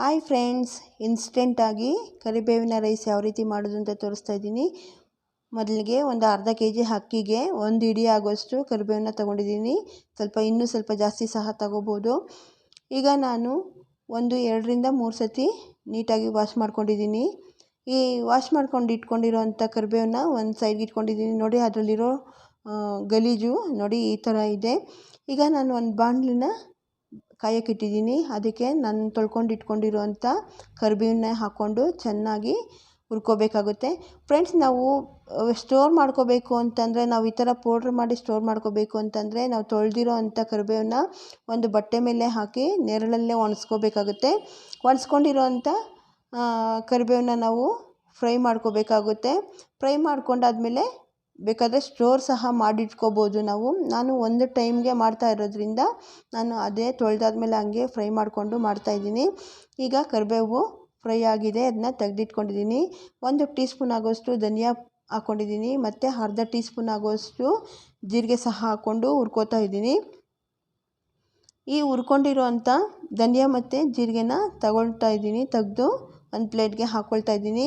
Hi friends ಇನ್ಸ್ಟೆಂಟಾಗಿ ಕರಿಬೇವಿನ rice ಯಾವ ರೀತಿ ಮಾಡೋದು ಅಂತ ತೋರಿಸ್ತಾ ಇದ್ದೀನಿ. ಮೊದಲಿಗೆ ಒಂದು ಅರ್ಧ ಕೆ ಜಿ ಅಕ್ಕಿಗೆ ಒಂದು ಇಡೀ ಆಗೋಷ್ಟು ಕರಿಬೇವನ್ನ ತೊಗೊಂಡಿದ್ದೀನಿ. ಸ್ವಲ್ಪ ಇನ್ನೂ ಸ್ವಲ್ಪ ಜಾಸ್ತಿ ಸಹ ತಗೋಬೋದು. ಈಗ ನಾನು ಒಂದು ಎರಡರಿಂದ ಮೂರು ಸತಿ ನೀಟಾಗಿ ವಾಶ್ ಮಾಡ್ಕೊಂಡಿದ್ದೀನಿ. ಈ ವಾಶ್ ಮಾಡ್ಕೊಂಡು ಇಟ್ಕೊಂಡಿರೋ ಅಂಥ ಕರಿಬೇವನ್ನ ಒಂದು ಸೈಡ್ಗೆ ಇಟ್ಕೊಂಡಿದ್ದೀನಿ. ನೋಡಿ ಅದರಲ್ಲಿರೋ ಗಲೀಜು ನೋಡಿ ಈ ಥರ ಇದೆ. ಈಗ ನಾನು ಒಂದು ಬಾಣಲಿನ ಕಾಯಕ್ಕೆ ಇಟ್ಟಿದ್ದೀನಿ. ಅದಕ್ಕೆ ನಾನು ತೊಳ್ಕೊಂಡು ಇಟ್ಕೊಂಡಿರುವಂಥ ಕರಿಬೇವನ್ನ ಹಾಕ್ಕೊಂಡು ಚೆನ್ನಾಗಿ ಹುರ್ಕೋಬೇಕಾಗುತ್ತೆ. ಫ್ರೆಂಡ್ಸ್ ನಾವು ಸ್ಟೋರ್ ಮಾಡ್ಕೋಬೇಕು ಅಂತಂದರೆ ನಾವು ಈ ಥರ ಪೌಡ್ರ್ ಮಾಡಿ ಸ್ಟೋರ್ ಮಾಡ್ಕೋಬೇಕು ಅಂತಂದರೆ ನಾವು ತೊಳೆದಿರೋ ಅಂಥ ಕರಿಬೇವನ್ನ ಒಂದು ಬಟ್ಟೆ ಮೇಲೆ ಹಾಕಿ ನೆರಳಲ್ಲೇ ಒಣಸ್ಕೋಬೇಕಾಗುತ್ತೆ. ಒಣಸ್ಕೊಂಡಿರೋವಂಥ ಕರಿಬೇವನ್ನ ನಾವು ಫ್ರೈ ಮಾಡ್ಕೋಬೇಕಾಗುತ್ತೆ. ಫ್ರೈ ಮಾಡ್ಕೊಂಡಾದ್ಮೇಲೆ ಬೇಕಾದರೆ ಸ್ಟೋರ್ ಸಹ ಮಾಡಿಟ್ಕೋಬೋದು ನಾವು. ನಾನು ಒಂದು ಟೈಮ್ಗೆ ಮಾಡ್ತಾ ಇರೋದ್ರಿಂದ ನಾನು ಅದೇ ತೊಳೆದಾದ್ಮೇಲೆ ಹಂಗೆ ಫ್ರೈ ಮಾಡಿಕೊಂಡು ಮಾಡ್ತಾಯಿದ್ದೀನಿ ಈಗ ಕರಿಬೇವು ಫ್ರೈ ಆಗಿದೆ, ಅದನ್ನ ತೆಗೆದಿಟ್ಕೊಂಡಿದ್ದೀನಿ. ಒಂದು ಟೀ ಸ್ಪೂನ್ ಆಗೋಷ್ಟು ಧನಿಯಾ ಹಾಕ್ಕೊಂಡಿದ್ದೀನಿ ಮತ್ತು ಅರ್ಧ ಟೀ ಸ್ಪೂನ್ ಆಗೋಷ್ಟು ಜೀರಿಗೆ ಸಹ ಹಾಕ್ಕೊಂಡು ಹುರ್ಕೋತಾ ಇದ್ದೀನಿ. ಈ ಹುರ್ಕೊಂಡಿರೋ ಅಂಥ ಧನಿಯಾ ಮತ್ತು ಜೀರಿಗೆನ ತಗೊಳ್ತಾ ಇದ್ದೀನಿ, ತೆಗೆದು ಒಂದು ಪ್ಲೇಟ್ಗೆ ಹಾಕ್ಕೊಳ್ತಾ ಇದ್ದೀನಿ.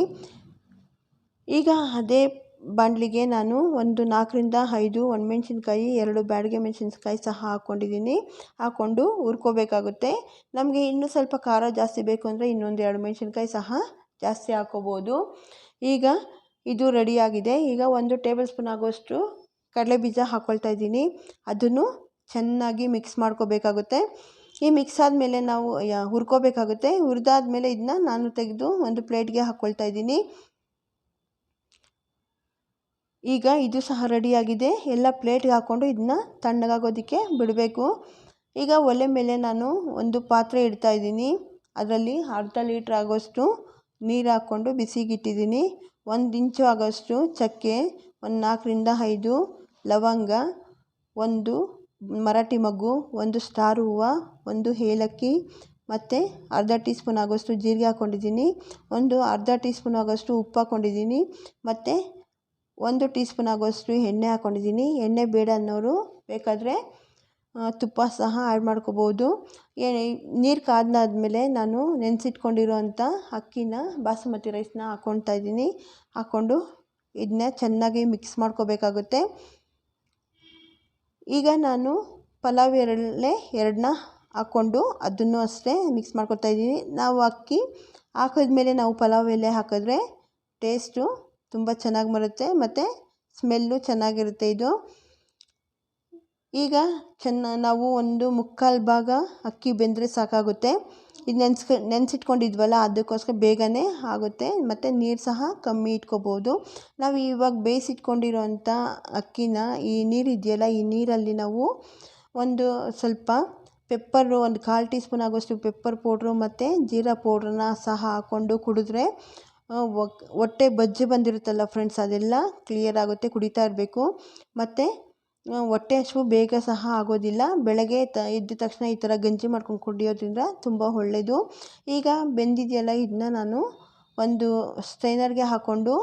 ಈಗ ಅದೇ ಬಾಣಲಿಗೆ ನಾನು ಒಂದು ನಾಲ್ಕರಿಂದ ಐದು ಒಣಮೆಣ್ಸಿನ್ಕಾಯಿ, ಎರಡು ಬ್ಯಾಡಗೆ ಮೆಣಸಿನ್ಕಾಯಿ ಸಹ ಹಾಕ್ಕೊಂಡಿದ್ದೀನಿ ಹಾಕ್ಕೊಂಡು ಹುರ್ಕೋಬೇಕಾಗುತ್ತೆ. ನಮಗೆ ಇನ್ನೂ ಸ್ವಲ್ಪ ಖಾರ ಜಾಸ್ತಿ ಬೇಕು ಅಂದರೆ ಇನ್ನೊಂದು ಎರಡು ಮೆಣಸಿನ್ಕಾಯಿ ಸಹ ಜಾಸ್ತಿ ಹಾಕ್ಕೋಬೋದು ಈಗ ಇದು ರೆಡಿಯಾಗಿದೆ. ಈಗ ಒಂದು ಟೇಬಲ್ ಸ್ಪೂನ್ ಆಗೋಷ್ಟು ಕಡಲೆ ಬೀಜ ಹಾಕ್ಕೊಳ್ತಾ ಇದ್ದೀನಿ. ಅದನ್ನು ಚೆನ್ನಾಗಿ ಮಿಕ್ಸ್ ಮಾಡ್ಕೋಬೇಕಾಗುತ್ತೆ. ಈ ಮಿಕ್ಸ್ ಆದಮೇಲೆ ನಾವು ಹುರ್ಕೋಬೇಕಾಗುತ್ತೆ. ಹುರಿದಾದ್ಮೇಲೆ ಇದನ್ನ ನಾನು ತೆಗೆದು ಒಂದು ಪ್ಲೇಟ್ಗೆ ಹಾಕ್ಕೊಳ್ತಾ ಇದ್ದೀನಿ. ಈಗ ಇದು ಸಹ ರೆಡಿಯಾಗಿದೆ. ಎಲ್ಲ ಪ್ಲೇಟ್ಗೆ ಹಾಕ್ಕೊಂಡು ಇದನ್ನ ತಣ್ಣಗಾಗೋದಕ್ಕೆ ಬಿಡಬೇಕು. ಈಗ ಒಲೆ ಮೇಲೆ ನಾನು ಒಂದು ಪಾತ್ರೆ ಇಡ್ತಾ ಇದ್ದೀನಿ. ಅದರಲ್ಲಿ ಅರ್ಧ ಲೀಟ್ರ್ ಆಗೋಷ್ಟು ನೀರು ಹಾಕ್ಕೊಂಡು ಬಿಸಿಗಿಟ್ಟಿದ್ದೀನಿ. ಒಂದು ಇಂಚು ಆಗೋಷ್ಟು ಚಕ್ಕೆ, ಒಂದು ನಾಲ್ಕರಿಂದ ಐದು ಲವಂಗ, ಒಂದು ಮರಾಠಿ ಮಗ್ಗು, ಒಂದು ಸ್ಟಾರ್ ಹೂವು, ಒಂದು ಏಲಕ್ಕಿ ಮತ್ತು ಅರ್ಧ ಟೀ ಸ್ಪೂನ್ ಆಗೋಷ್ಟು ಜೀರಿಗೆ ಹಾಕ್ಕೊಂಡಿದ್ದೀನಿ ಒಂದು ಅರ್ಧ ಟೀ ಸ್ಪೂನ್ ಆಗೋಷ್ಟು ಉಪ್ಪು ಹಾಕ್ಕೊಂಡಿದ್ದೀನಿ ಮತ್ತು ಒಂದು ಟೀ ಸ್ಪೂನ್ ಆಗೋಷ್ಟು ಎಣ್ಣೆ ಹಾಕ್ಕೊಂಡಿದ್ದೀನಿ ಎಣ್ಣೆ ಬೇಡ ಅನ್ನೋರು ಬೇಕಾದರೆ ತುಪ್ಪ ಸಹ ಆ್ಯಡ್ ಮಾಡ್ಕೋಬೋದು. ನೀರು ಕಾದಾದ್ಮೇಲೆ ನಾನು ನೆನೆಸಿಟ್ಕೊಂಡಿರೋಂಥ ಅಕ್ಕಿನ, ಬಾಸುಮತಿ ರೈಸ್ನ ಹಾಕ್ಕೊಳ್ತಾ ಇದ್ದೀನಿ. ಹಾಕ್ಕೊಂಡು ಇದನ್ನ ಚೆನ್ನಾಗಿ ಮಿಕ್ಸ್ ಮಾಡ್ಕೋಬೇಕಾಗುತ್ತೆ. ಈಗ ನಾನು ಪಲಾವ್ ಎರಡಲೆ ಎರಡನ್ನ ಹಾಕ್ಕೊಂಡು ಅದನ್ನು ಅಷ್ಟೇ ಮಿಕ್ಸ್ ಮಾಡ್ಕೊತಾ ಇದ್ದೀನಿ. ನಾವು ಅಕ್ಕಿ ಹಾಕಿದ್ಮೇಲೆ ನಾವು ಪಲಾವ್ ಎಲೆ ಹಾಕಿದ್ರೆ ಟೇಸ್ಟು ತುಂಬ ಚೆನ್ನಾಗಿ ಬರುತ್ತೆ ಮತ್ತು ಸ್ಮೆಲ್ಲು ಚೆನ್ನಾಗಿರುತ್ತೆ ಇದು. ಈಗ ಚೆನ್ನ, ನಾವು ಒಂದು ಮುಕ್ಕಾಲು ಭಾಗ ಅಕ್ಕಿ ಬೆಂದರೆ ಸಾಕಾಗುತ್ತೆ. ಇದು ನೆನ್ಸ್ಕ ನೆನೆಸಿಟ್ಕೊಂಡಿದ್ವಲ್ಲ, ಅದಕ್ಕೋಸ್ಕರ ಬೇಗನೆ ಆಗುತ್ತೆ, ಮತ್ತು ನೀರು ಸಹ ಕಮ್ಮಿ ಇಟ್ಕೋಬೋದು. ನಾವು ಇವಾಗ ಬೇಯಿಸಿಟ್ಕೊಂಡಿರೋಂಥ ಅಕ್ಕಿನ, ಈ ನೀರಿದೆಯಲ್ಲ ಈ ನೀರಲ್ಲಿ ನಾವು ಒಂದು ಸ್ವಲ್ಪ ಪೆಪ್ಪರು, ಒಂದು ಕಾಲು ಟೀ ಸ್ಪೂನ್ ಆಗೋಷ್ಟು ಪೆಪ್ಪರ್ ಪೌಡ್ರು, ಮತ್ತು ಜೀರಾ ಪೌಡ್ರನ್ನ ಸಹ ಹಾಕ್ಕೊಂಡು ಕುಡಿದ್ರೆ ಹೊಟ್ಟೆ ಬಜ್ಜಿ ಬಂದಿರುತ್ತಲ್ಲ ಫ್ರೆಂಡ್ಸ್ ಅದೆಲ್ಲ ಕ್ಲಿಯರ್ ಆಗುತ್ತೆ, ಕುಡಿತಾ ಇರಬೇಕು. ಮತ್ತು ಹೊಟ್ಟೆ ಹಸಿವು ಬೇಗ ಸಹ ಆಗೋದಿಲ್ಲ. ಬೆಳಗ್ಗೆ ತ, ಎದ್ದ ತಕ್ಷಣ ಈ ಥರ ಗಂಜಿ ಮಾಡ್ಕೊಂಡು ಕುಡಿಯೋದ್ರಿಂದ ತುಂಬ ಒಳ್ಳೆಯದು ಈಗ ಬೆಂದಿದೆಯಲ್ಲ, ಇದನ್ನ ನಾನು ಒಂದು ಸ್ಟ್ರೈನರ್ಗೆ ಹಾಕ್ಕೊಂಡು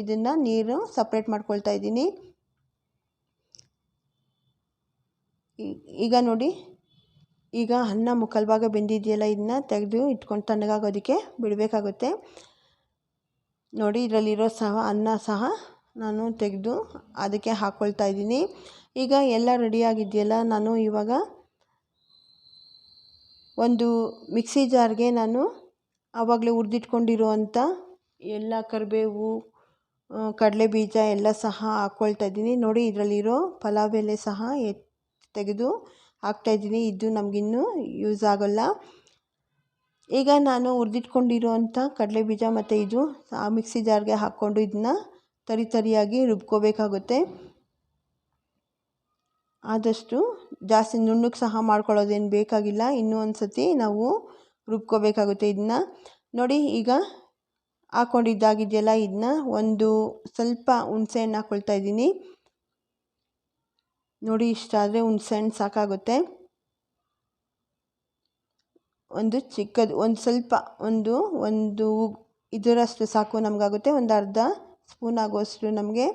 ಇದನ್ನು ನೀರು ಸಪ್ರೇಟ್ ಮಾಡ್ಕೊಳ್ತಾ ಇದ್ದೀನಿ. ಈಗ ನೋಡಿ, ಈಗ ಅನ್ನ ಮುಕ್ಕಲ್ಭಾಗ ಬೆಂದಿದೆಯಲ್ಲ, ಇದನ್ನ ತೆಗೆದು ಇಟ್ಕೊಂಡು ತಣ್ಣಗಾಗೋದಕ್ಕೆ ಬಿಡಬೇಕಾಗುತ್ತೆ. ನೋಡಿ, ಇದರಲ್ಲಿರೋ ಸಹ, ಅನ್ನ ಸಹ ನಾನು ತೆಗೆದು ಅದಕ್ಕೆ ಹಾಕ್ಕೊಳ್ತಾ ಇದ್ದೀನಿ. ಈಗ ಎಲ್ಲ ರೆಡಿಯಾಗಿದೆಯಲ್ಲ ನಾನು ಇವಾಗ ಒಂದು ಮಿಕ್ಸಿ ಜಾರ್ಗೆ ನಾನು ಆವಾಗಲೇ ಉರಿದಿಟ್ಕೊಂಡಿರುವಂಥ ಎಲ್ಲ ಕರಿಬೇವು ಕಡಲೆ ಬೀಜ ಎಲ್ಲ ಸಹ ಹಾಕ್ಕೊಳ್ತಾ ಇದ್ದೀನಿ. ನೋಡಿ, ಇದರಲ್ಲಿರೋ ಪಲಾವ್ ಎಲೆ ಸಹ ತೆಗೆದು ಹಾಕ್ತಾಯಿದ್ದೀನಿ ಇದು ನಮಗಿನ್ನೂ ಯೂಸ್ ಆಗೋಲ್ಲ. ಈಗ ನಾನು ಹುರಿದಿಟ್ಕೊಂಡಿರೋಂಥ ಕಡಲೆ ಬೀಜ ಮತ್ತು ಇದು, ಆ ಮಿಕ್ಸಿ ಜಾರ್ಗೆ ಹಾಕ್ಕೊಂಡು ಇದನ್ನ ತರಿ ತರಿಯಾಗಿ ರುಬ್ಕೋಬೇಕಾಗುತ್ತೆ. ಆದಷ್ಟು ಜಾಸ್ತಿ ನುಣ್ಣಗೆ ಸಹ ಮಾಡ್ಕೊಳ್ಳೋದೇನು ಬೇಕಾಗಿಲ್ಲ. ಇನ್ನೂ ಒಂದು ಸತಿ ನಾವು ರುಬ್ಕೋಬೇಕಾಗುತ್ತೆ ಇದನ್ನ ನೋಡಿ, ಈಗ ಹಾಕ್ಕೊಂಡಿದ್ದಾಗಿದೆಯಲ್ಲ ಇದನ್ನ ಒಂದು ಸ್ವಲ್ಪ ಹುಣಸೆಹಣ್ಣು ಹಾಕ್ಕೊಳ್ತಾ ಇದ್ದೀನಿ. ನೋಡಿ, ಇಷ್ಟಾದರೆ ಹುಣಸೆಹಣ್ಣು ಸಾಕಾಗುತ್ತೆ. ಒಂದು ಚಿಕ್ಕದು, ಒಂದು ಸ್ವಲ್ಪ, ಒಂದು ಒಂದು ಇದರಷ್ಟು ಸಾಕು ನಮಗಾಗುತ್ತೆ. ಒಂದು ಅರ್ಧ ಸ್ಪೂನ್ ಆಗುವಷ್ಟು ನಮಗೆ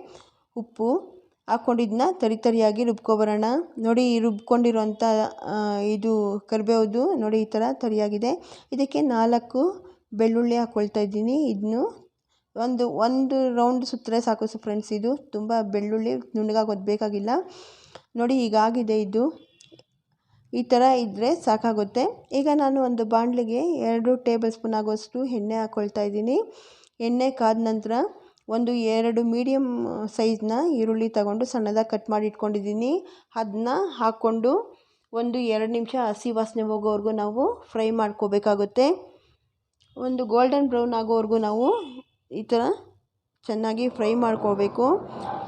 ಉಪ್ಪು ಹಾಕ್ಕೊಂಡಿದ್ನ ತರಿ ತರಿಯಾಗಿ ರುಬ್ಕೊಬರೋಣ. ನೋಡಿ ರುಬ್ಕೊಂಡಿರೋಂಥ ಇದು ಕರಿಬೇವುದು ನೋಡಿ, ಈ ಥರ ತರಿಯಾಗಿದೆ. ಇದಕ್ಕೆ ನಾಲ್ಕು ಬೆಳ್ಳುಳ್ಳಿ ಹಾಕ್ಕೊಳ್ತಾ ಇದ್ದೀನಿ. ಇದನ್ನು ಒಂದು ಒಂದು ರೌಂಡ್ ಸುತ್ತರೆ ಸಾಕು ಫ್ರೆಂಡ್ಸ್, ಇದು. ತುಂಬ ಬೆಳ್ಳುಳ್ಳಿ ನುಣ್ಣಗಾಗೋದು ಬೇಕಾಗಿಲ್ಲ. ನೋಡಿ ಈಗಾಗಿದೆ ಇದು. ಈ ಥರ ಇದ್ದರೆ ಸಾಕಾಗುತ್ತೆ. ಈಗ ನಾನು ಒಂದು ಬಾಣಲಿಗೆ ಎರಡು ಟೇಬಲ್ ಸ್ಪೂನ್ ಆಗೋಷ್ಟು ಎಣ್ಣೆ ಹಾಕ್ಕೊಳ್ತಾ ಇದ್ದೀನಿ. ಎಣ್ಣೆ ಕಾದ ನಂತರ ಒಂದು ಎರಡು ಮೀಡಿಯಮ್ ಸೈಜ್ನ ಈರುಳ್ಳಿ ತಗೊಂಡು ಸಣ್ಣದಾಗಿ ಕಟ್ ಮಾಡಿ ಇಟ್ಕೊಂಡಿದ್ದೀನಿ. ಅದನ್ನ ಹಾಕ್ಕೊಂಡು ಒಂದು ಎರಡು ನಿಮಿಷ ಹಸಿ ವಾಸನೆ ಹೋಗೋವರೆಗೂ ನಾವು ಫ್ರೈ ಮಾಡ್ಕೋಬೇಕಾಗುತ್ತೆ. ಒಂದು ಗೋಲ್ಡನ್ ಬ್ರೌನ್ ಆಗೋವರೆಗೂ ನಾವು ಈ ಥರ ಚೆನ್ನಾಗಿ ಫ್ರೈ ಮಾಡ್ಕೋಬೇಕು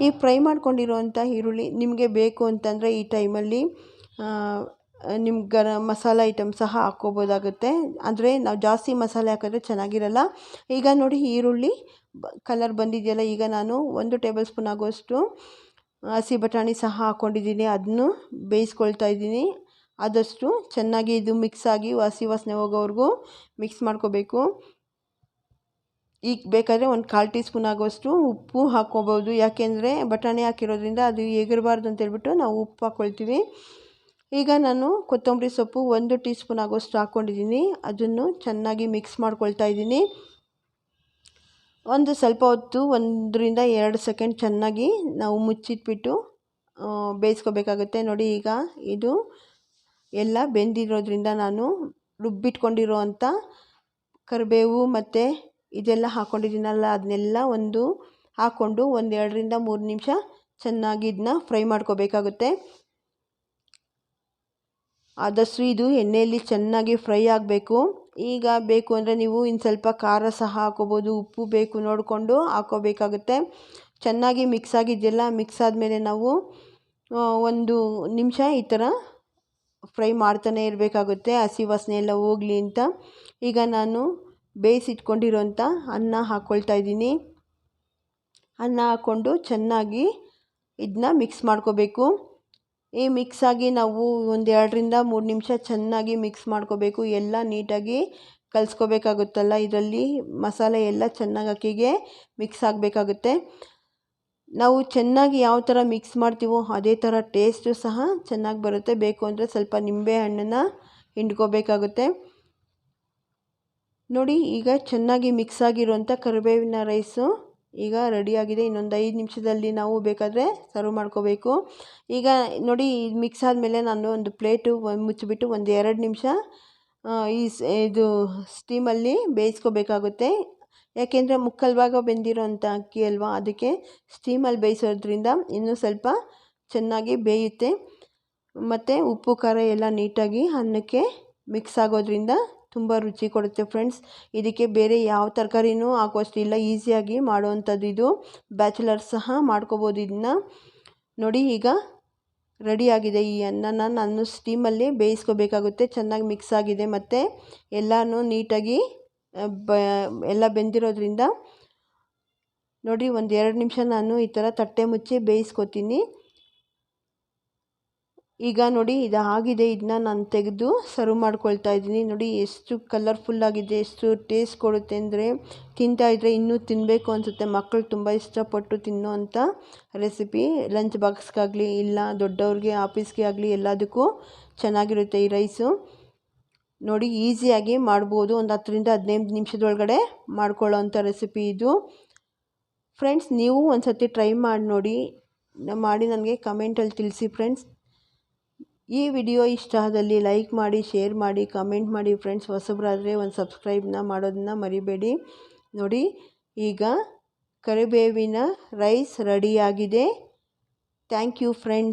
ಈ ಫ್ರೈ ಮಾಡ್ಕೊಂಡಿರೋವಂಥ ಈರುಳ್ಳಿ ನಿಮಗೆ ಬೇಕು ಅಂತಂದರೆ ಈ ಟೈಮಲ್ಲಿ ನಿಮ್ಮ ಗರ ಮಸಾಲೆ ಐಟಮ್ ಸಹ ಹಾಕ್ಕೋಬೋದಾಗುತ್ತೆ. ಅಂದರೆ ನಾವು ಜಾಸ್ತಿ ಮಸಾಲೆ ಹಾಕಿದ್ರೆ ಚೆನ್ನಾಗಿರಲ್ಲ. ಈಗ ನೋಡಿ ಈರುಳ್ಳಿ ಕಲರ್ ಬಂದಿದೆಯಲ್ಲ, ಈಗ ನಾನು ಒಂದು ಟೇಬಲ್ ಸ್ಪೂನ್ ಆಗೋಷ್ಟು ಹಸಿ ಬಟಾಣಿ ಸಹ ಹಾಕ್ಕೊಂಡಿದ್ದೀನಿ ಅದನ್ನು ಬೇಯಿಸ್ಕೊಳ್ತಾ ಇದ್ದೀನಿ. ಆದಷ್ಟು ಚೆನ್ನಾಗಿ ಇದು ಮಿಕ್ಸ್ ಆಗಿ ಹಸಿ ವಾಸನೆ ಹೋಗೋವರೆಗೂ ಮಿಕ್ಸ್ ಮಾಡ್ಕೋಬೇಕು. ಈಗ ಬೇಕಾದರೆ ಒಂದು ಕಾಲು ಟೀ ಸ್ಪೂನ್ ಆಗುವಷ್ಟು ಉಪ್ಪು ಹಾಕ್ಕೋಬೋದು. ಯಾಕೆಂದರೆ ಬಟಾಣಿ ಹಾಕಿರೋದ್ರಿಂದ ಅದು ಎಗರಬಾರ್ದು ಅಂತೇಳ್ಬಿಟ್ಟು ನಾವು ಉಪ್ಪು ಹಾಕ್ಕೊಳ್ತೀವಿ. ಈಗ ನಾನು ಕೊತ್ತಂಬರಿ ಸೊಪ್ಪು ಒಂದು ಟೀ ಸ್ಪೂನ್ ಆಗೋಷ್ಟು ಹಾಕ್ಕೊಂಡಿದ್ದೀನಿ. ಅದನ್ನು ಚೆನ್ನಾಗಿ ಮಿಕ್ಸ್ ಮಾಡ್ಕೊಳ್ತಾ ಇದ್ದೀನಿ. ಒಂದು ಸ್ವಲ್ಪ ಹೊತ್ತು, ಒಂದರಿಂದ ಎರಡು ಸೆಕೆಂಡ್ ಚೆನ್ನಾಗಿ ನಾವು ಮುಚ್ಚಿಟ್ಬಿಟ್ಟು ಬೇಯಿಸ್ಕೋಬೇಕಾಗುತ್ತೆ. ನೋಡಿ ಈಗ ಇದು ಎಲ್ಲ ಬೆಂದಿರೋದ್ರಿಂದ ನಾನು ರುಬ್ಬಿಟ್ಕೊಂಡಿರೋ ಅಂಥ ಕರಿಬೇವು ಮತ್ತು ಇದೆಲ್ಲ ಹಾಕ್ಕೊಂಡಿದ್ದೀನಲ್ಲ ಅದನ್ನೆಲ್ಲ ಒಂದು ಹಾಕ್ಕೊಂಡು ಒಂದು ಎರಡರಿಂದ ಮೂರು ನಿಮಿಷ ಚೆನ್ನಾಗಿ ಇದನ್ನ ಫ್ರೈ ಮಾಡ್ಕೋಬೇಕಾಗುತ್ತೆ. ಆದಷ್ಟು ಇದು ಎಣ್ಣೆಯಲ್ಲಿ ಚೆನ್ನಾಗಿ ಫ್ರೈ ಆಗಬೇಕು. ಈಗ ಬೇಕು ಅಂದರೆ ನೀವು ಇನ್ನು ಸ್ವಲ್ಪ ಖಾರ ಸಹ ಹಾಕೋಬೋದು, ಉಪ್ಪು ಬೇಕು ನೋಡಿಕೊಂಡು ಹಾಕೋಬೇಕಾಗುತ್ತೆ. ಚೆನ್ನಾಗಿ ಮಿಕ್ಸ್ ಆಗಿದೆಯಲ್ಲ ಮಿಕ್ಸ್ ಆದಮೇಲೆ ನಾವು ಒಂದು ನಿಮಿಷ ಈ ಥರ ಫ್ರೈ ಮಾಡ್ತಾನೆ ಇರಬೇಕಾಗುತ್ತೆ. ಹಸಿ ವಾಸನೆ ಎಲ್ಲ ಹೋಗಲಿ ಅಂತ. ಈಗ ನಾನು ಬೇಯಿಸಿಟ್ಕೊಂಡಿರೋಂಥ ಅನ್ನ ಹಾಕ್ಕೊಳ್ತಾ ಇದ್ದೀನಿ. ಅನ್ನ ಹಾಕ್ಕೊಂಡು ಚೆನ್ನಾಗಿ ಇದನ್ನ ಮಿಕ್ಸ್ ಮಾಡ್ಕೋಬೇಕು. ಈ ಮಿಕ್ಸ್ ಆಗಿ ನಾವು ಒಂದು ಎರಡರಿಂದ ಮೂರು ನಿಮಿಷ ಚೆನ್ನಾಗಿ ಮಿಕ್ಸ್ ಮಾಡ್ಕೋಬೇಕು. ಎಲ್ಲ ನೀಟಾಗಿ ಕಲಿಸ್ಕೋಬೇಕಾಗುತ್ತಲ್ಲ, ಇದರಲ್ಲಿ ಮಸಾಲೆ ಎಲ್ಲ ಚೆನ್ನಾಗಿ ಅಕ್ಕಿಗೆ ಮಿಕ್ಸ್ ಆಗಬೇಕಾಗುತ್ತೆ. ನಾವು ಚೆನ್ನಾಗಿ ಯಾವ ಥರ ಮಿಕ್ಸ್ ಮಾಡ್ತೀವೋ ಅದೇ ಥರ ಟೇಸ್ಟು ಸಹ ಚೆನ್ನಾಗಿ ಬರುತ್ತೆ. ಬೇಕು ಅಂದರೆ ಸ್ವಲ್ಪ ನಿಂಬೆ ಹಣ್ಣನ್ನು ಹಿಂಡ್ಕೋಬೇಕಾಗುತ್ತೆ. ನೋಡಿ, ಈಗ ಚೆನ್ನಾಗಿ ಮಿಕ್ಸ್ ಆಗಿರುವಂಥ ಕರಿಬೇವಿನ ರೈಸು ಈಗ ರೆಡಿಯಾಗಿದೆ ಇನ್ನೊಂದು ಐದು ನಿಮಿಷದಲ್ಲಿ ನಾವು ಬೇಕಾದರೆ ಸರ್ವ್ ಮಾಡ್ಕೋಬೇಕು. ಈಗ ನೋಡಿ ಮಿಕ್ಸ್ ಆದಮೇಲೆ ನಾನು ಒಂದು ಪ್ಲೇಟು ಮುಚ್ಚಿಬಿಟ್ಟು ಒಂದು ಎರಡು ನಿಮಿಷ ಈ ಇದು ಸ್ಟೀಮಲ್ಲಿ ಬೇಯಿಸ್ಕೋಬೇಕಾಗುತ್ತೆ. ಯಾಕೆಂದರೆ ಮುಕ್ಕಲ್ ಭಾಗ ಬೆಂದಿರೋಂಥ ಅಕ್ಕಿ ಅಲ್ವಾ, ಅದಕ್ಕೆ ಸ್ಟೀಮಲ್ಲಿ ಬೇಯಿಸೋದ್ರಿಂದ ಇನ್ನೂ ಸ್ವಲ್ಪ ಚೆನ್ನಾಗಿ ಬೇಯುತ್ತೆ. ಮತ್ತು ಉಪ್ಪು, ಖಾರ ಎಲ್ಲ ನೀಟಾಗಿ ಅನ್ನಕ್ಕೆ ಮಿಕ್ಸ್ ಆಗೋದ್ರಿಂದ ತುಂಬ ರುಚಿ ಕೊಡುತ್ತೆ ಫ್ರೆಂಡ್ಸ್ ಇದಕ್ಕೆ ಬೇರೆ ಯಾವ ತರಕಾರಿನೂ ಹಾಕುವಷ್ಟಿಲ್ಲ ಈಸಿಯಾಗಿ ಮಾಡುವಂಥದ್ದು ಇದು. ಬ್ಯಾಚುಲರ್ಸ್ ಸಹ ಮಾಡ್ಕೋಬೋದು ಇದನ್ನ. ನೋಡಿ ಈಗ ರೆಡಿಯಾಗಿದೆ ಈ ಅನ್ನನ. ನಾನು ಸ್ಟೀಮಲ್ಲಿ ಬೇಯಿಸ್ಕೋಬೇಕಾಗುತ್ತೆ. ಚೆನ್ನಾಗಿ ಮಿಕ್ಸ್ ಆಗಿದೆ ಮತ್ತು ಎಲ್ಲನೂ ನೀಟಾಗಿ ಬ, ಎಲ್ಲ ಬೆಂದಿರೋದ್ರಿಂದ ನೋಡಿ ಒಂದು ಎರಡು ನಿಮಿಷ ನಾನು ಈ ಥರ ತಟ್ಟೆ ಮುಚ್ಚಿ ಬೇಯಿಸ್ಕೊತೀನಿ. ಈಗ ನೋಡಿ, ಇದು ಆಗಿದೆ ಇದನ್ನ ನಾನು ತೆಗೆದು ಸರ್ವ್ ಮಾಡ್ಕೊಳ್ತಾ ಇದ್ದೀನಿ. ನೋಡಿ, ಎಷ್ಟು ಕಲರ್ಫುಲ್ಲಾಗಿದೆ ಎಷ್ಟು ಟೇಸ್ಟ್ ಕೊಡುತ್ತೆ ಅಂದರೆ ತಿಂತಾಯಿದ್ರೆ ಇನ್ನೂ ತಿನ್ನಬೇಕು ಅನಿಸುತ್ತೆ. ಮಕ್ಕಳು ತುಂಬ ಇಷ್ಟಪಟ್ಟು ತಿನ್ನೋ ಅಂಥ ರೆಸಿಪಿ ಲಂಚ್ ಬಾಕ್ಸ್ಗಾಗಲಿ ಇಲ್ಲ ದೊಡ್ಡವ್ರಿಗೆ ಆಫೀಸ್ಗೆ ಆಗಲಿ, ಎಲ್ಲದಕ್ಕೂ ಚೆನ್ನಾಗಿರುತ್ತೆ ಈ ರೈಸು ನೋಡಿ ಈಸಿಯಾಗಿ ಮಾಡ್ಬೋದು. ಒಂದು ಹತ್ತರಿಂದ ಹದಿನೈದು ನಿಮಿಷದೊಳಗಡೆ ಮಾಡ್ಕೊಳ್ಳೋ ಅಂಥ ರೆಸಿಪಿ ಇದು. ಫ್ರೆಂಡ್ಸ್ ನೀವು ಒಂದು ಸರ್ತಿ ಟ್ರೈ ಮಾಡಿ ನೋಡಿ. ಮಾಡಿ ನನಗೆ ಕಮೆಂಟಲ್ಲಿ ತಿಳಿಸಿ ಫ್ರೆಂಡ್ಸ್ ಈ ವಿಡಿಯೋ ಇಷ್ಟ ಆದಲ್ಲಿ ಲೈಕ್ ಮಾಡಿ, ಶೇರ್ ಮಾಡಿ, ಕಮೆಂಟ್ ಮಾಡಿ ಫ್ರೆಂಡ್ಸ್. ಹೊಸಬ್ರಾದರೆ ಒಂದು ಸಬ್ಸ್ಕ್ರೈಬ್ನ ಮಾಡೋದನ್ನ ಮರಿಬೇಡಿ. ನೋಡಿ, ಈಗ ಕರಿಬೇವಿನ ರೈಸ್ ರೆಡಿಯಾಗಿದೆ. Thank you friends.